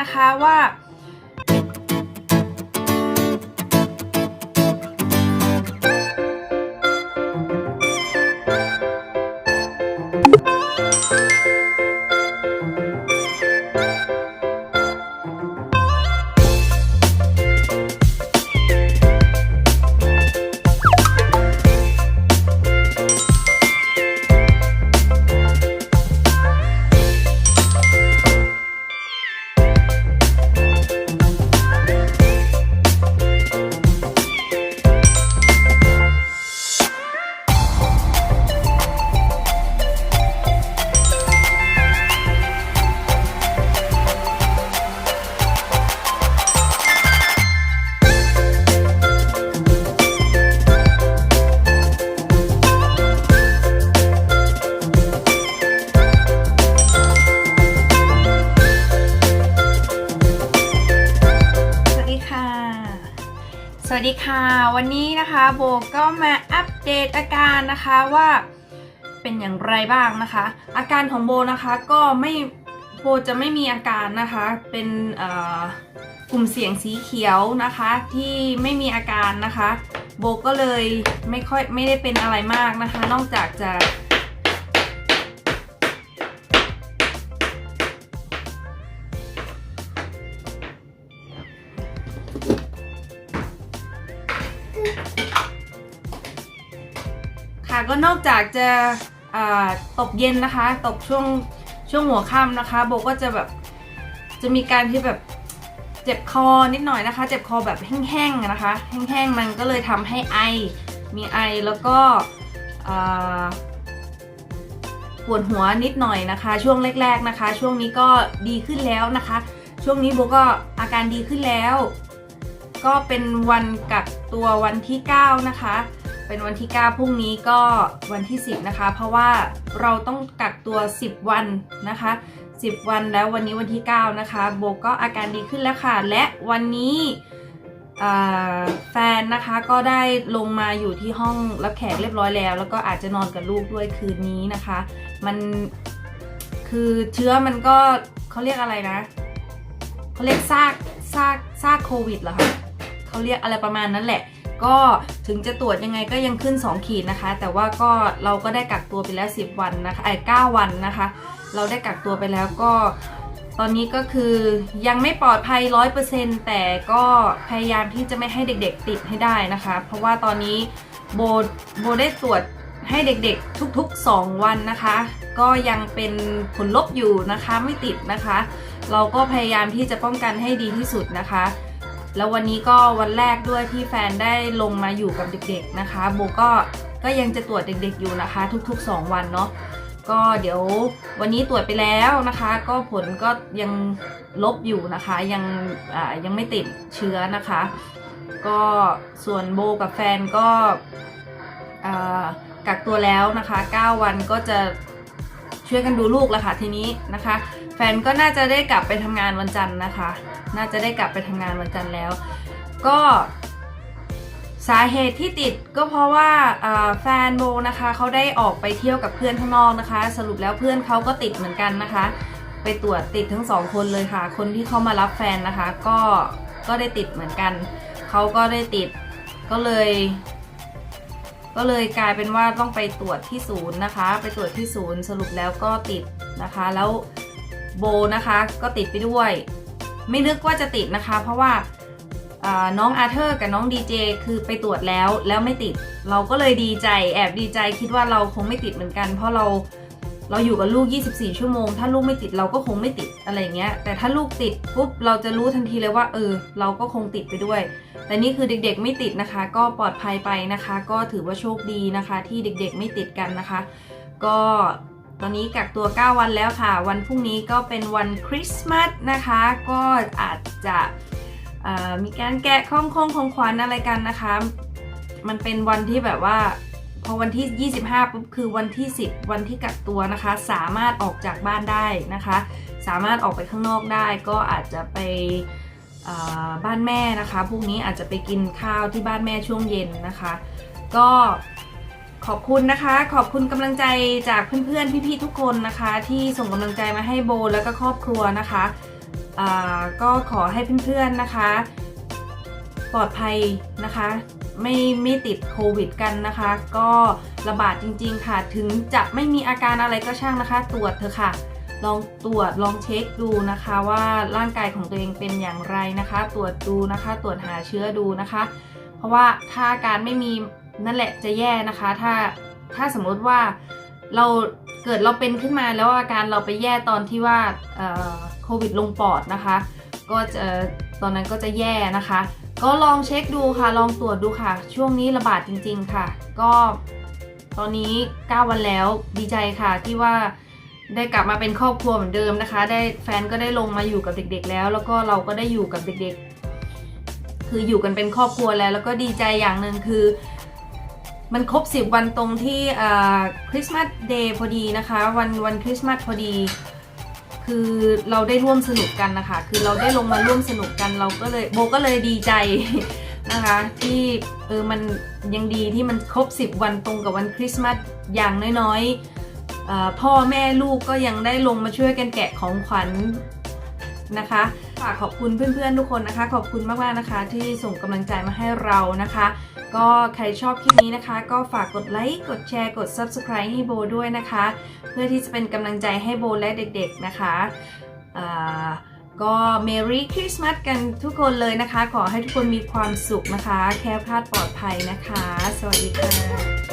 นะคะว่า วัสดีค่ะวันนี้นะคะโบก็มาอัปเดตอาการนะคะว่าเป็นอย่างไรบ้างนะคะ อาการของโบนะคะก็ไม่โบจะไม่มีอาการนะคะเป็นกลุ่มเสียงสีเขียวนะคะที่ไม่มีอาการนะคะ โบก็เลยไม่ค่อยไม่ได้เป็นอะไรมากนะคะ นอกจากจะ ค่ะก็นอกจากจะตกเย็นนะคะ ตกช่วงช่วงหัวค่ำนะคะ โบก็จะแบบจะมีการที่แบบเจ็บคอนิดหน่อยนะคะ เจ็บคอแบบแห้งๆนะคะ แห้งๆมันก็เลยทำให้ไอ มีไอแล้วก็ปวดหัวนิดหน่อยนะคะ ช่วงแรก ๆนะคะ ช่วงนี้ก็ดีขึ้นแล้วนะคะ ช่วงนี้โบก็อาการดีขึ้นแล้ว ก็เป็นวันกักตัววันที่ 9 นะคะ เป็นวันที่ 9 พรุ่งนี้ก็วันที่ 10 นะคะ เพราะว่าเราต้องกักตัว 10 วันนะคะ 10 วันแล้ววันนี้วันที่ 9 นะคะ โบก็อาการดีขึ้นแล้วค่ะ และวันนี้แฟนนะคะก็ได้ลงมาอยู่ที่ห้องรับแขกเรียบร้อยแล้ว แล้วก็อาจจะนอนกับลูกด้วยคืนนี้นะคะ มันคือเชื้อมันก็เขาเรียกอะไรนะเขาเรียกซากซากซากโควิดเหรอคะ เขาเรียกอะไรประมาณนั้นแหละ ก็ถึงจะตรวจยังไงก็ยังขึ้น 2 ขีดนะคะ แต่ว่าก็เราก็ได้กักตัวไปแล้ว 10 วันนะคะไอ้9วันนะคะ เราได้กักตัวไปแล้วก็ตอนนี้ก็คือยังไม่ปลอดภัย 100%แต่ก็พยายามที่จะไม่ให้เด็กๆติดให้ได้นะคะ เพราะว่าตอนนี้โบโบได้ตรวจให้เด็กๆทุกๆ 2 วันนะคะ ก็ยังเป็นผลลบอยู่นะคะไม่ติดนะคะ เราก็พยายามที่จะป้องกันให้ดีที่สุดนะคะ แล้ววันนี้ก็วันแรกด้วยที่แฟนได้ลงมาอยู่กับเด็กๆนะคะ โบก็ก็ยังจะตรวจเด็กๆอยู่นะคะ ทุก ๆ 2 วันเนาะก็เดี๋ยววันนี้ตรวจไปแล้วนะคะ ก็ผลก็ยังลบอยู่นะคะ ยังอ่ายังไม่ติดเชื้อนะคะ ก็ส่วนโบกับแฟนก็อ่ากักตัวแล้วนะคะ 9 วันก็จะช่วยกันดูลูกแล้วค่ะทีนี้นะคะ แฟนก็น่าจะได้กลับไปทำงานวันจันทร์นะคะ น่าจะได้กลับไปทำงานวันจันทร์แล้ว ก็สาเหตุที่ติดก็เพราะว่าแฟนโบนะคะเขาได้ออกไปเที่ยวกับเพื่อนข้างนอกนะคะ สรุปแล้วเพื่อนเขาก็ติดเหมือนกันนะคะ ไปตรวจติดทั้งสองคนเลยค่ะ คนที่เขามารับแฟนนะคะ ก็ก็ได้ติดเหมือนกันเขาก็ได้ติดก็เลย ก็เลยกลายเป็นว่าต้องไปตรวจที่ศูนย์นะคะ ไปตรวจที่ศูนย์สรุปแล้วก็ติดนะคะ แล้วโบนะคะก็ติดไปด้วย ไม่นึกว่าจะติดนะคะ เพราะว่าน้องอาเธอร์กับน้องดีเจคือไปตรวจแล้วแล้วไม่ติด เราก็เลยดีใจแอบดีใจคิดว่าเราคงไม่ติดเหมือนกัน เพราะเราเราอยู่กับลูก 24 ชั่วโมง ถ้าลูกไม่ติดเราก็คงไม่ติดอะไรเงี้ย แต่ถ้าลูกติดปุ๊บเราจะรู้ทันทีเลยว่า เออ เราก็คงติดไปด้วย แต่นี่คือเด็กๆไม่ติดนะคะ ก็ปลอดภัยไปนะคะ ก็ถือว่าโชคดีนะคะ ที่เด็กๆไม่ติดกันนะคะ ก็ ตอนนี้กักตัว 9 วันแล้วค่ะ วันพรุ่งนี้ก็เป็นวันคริสต์มาสนะคะ ก็อาจจะมีการแกะข้องคงของขวัญอะไรกันนะคะ มันเป็นวันที่แบบว่า พอวันที่ 25ปุ๊บคือวันที่ 10 วันที่กักตัวนะคะ สามารถออกจากบ้านได้นะคะ สามารถออกไปข้างนอกได้ ก็อาจจะไปบ้านแม่นะคะพรุ่งนี้อาจจะไปกินข้าวที่บ้านแม่ช่วงเย็นนะคะ ก็ ขอบคุณนะคะ ขอบคุณกำลังใจจากเพื่อนๆพี่ๆทุกคนนะคะ ที่ส่งกำลังใจมาให้โบแล้วก็ครอบครัวนะคะก็ขอให้เพื่อนๆนะคะ ปลอดภัยนะคะไม่ไม่ติดโควิดกันนะคะ ก็ระบาดจริงๆค่ะ ถึงจะไม่มีอาการอะไรก็ช่างนะคะ ตรวจเถอะค่ะ ลองตรวจลองเช็คดูนะคะว่าร่างกายของตัวเองเป็นอย่างไรนะคะ ตรวจดูนะคะ ตรวจหาเชื้อดูนะคะ เพราะว่าถ้าอาการไม่มี นั่นแหละจะแย่นะคะ ถ้าถ้าสมมติว่าเราเกิดเราเป็นขึ้นมาแล้วอาการเราไปแย่ตอนที่ว่าโควิดลงปอดนะคะ ก็จะตอนนั้นก็จะแย่นะคะ ก็ลองเช็คดูค่ะ ลองตรวจดูค่ะ ช่วงนี้ระบาดจริง ๆค่ะ ก็ตอนนี้ 9 วันแล้วดีใจค่ะที่ว่าได้กลับมาเป็นครอบครัวเหมือนเดิมนะคะ ได้แฟนก็ได้ลงมาอยู่กับเด็ก ๆ แล้ว แล้วก็เราก็ได้อยู่กับเด็ก ๆ คืออยู่กันเป็นครอบครัวแล้ว แล้วก็ดีใจอย่างหนึ่งคือ มันครบ 10 วันตรงที่คริสต์มาสเดย์พอดีนะคะ วันวันคริสต์มาสพอดี คือเราได้ร่วมสนุกกันนะคะ คือเราได้ลงมาร่วมสนุกกันเราก็เลยโบก็เลยดีใจนะคะที่เออมันยังดีที่มันครบ 10 วันตรงกับวันคริสต์มาสอย่างน้อยๆพ่อแม่ลูกก็ยังได้ลงมาช่วยกันแกะของขวัญ นะคะฝากขอบคุณเพื่อนๆทุกคนนะคะ ขอบคุณมากๆนะคะ ที่ส่งกำลังใจมาให้เรานะคะ ก็ใครชอบคลิปนี้นะคะ ก็ฝากกดไลค์กดแชร์กด Subscribe ให้โบด้วยนะคะ เพื่อที่จะเป็นกำลังใจให้โบและเด็กๆนะคะก็ Merry Christmas กันทุกคนเลยนะคะ ขอให้ทุกคนมีความสุขนะคะ แคล้วคลาดปลอดภัยนะคะ สวัสดีค่ะ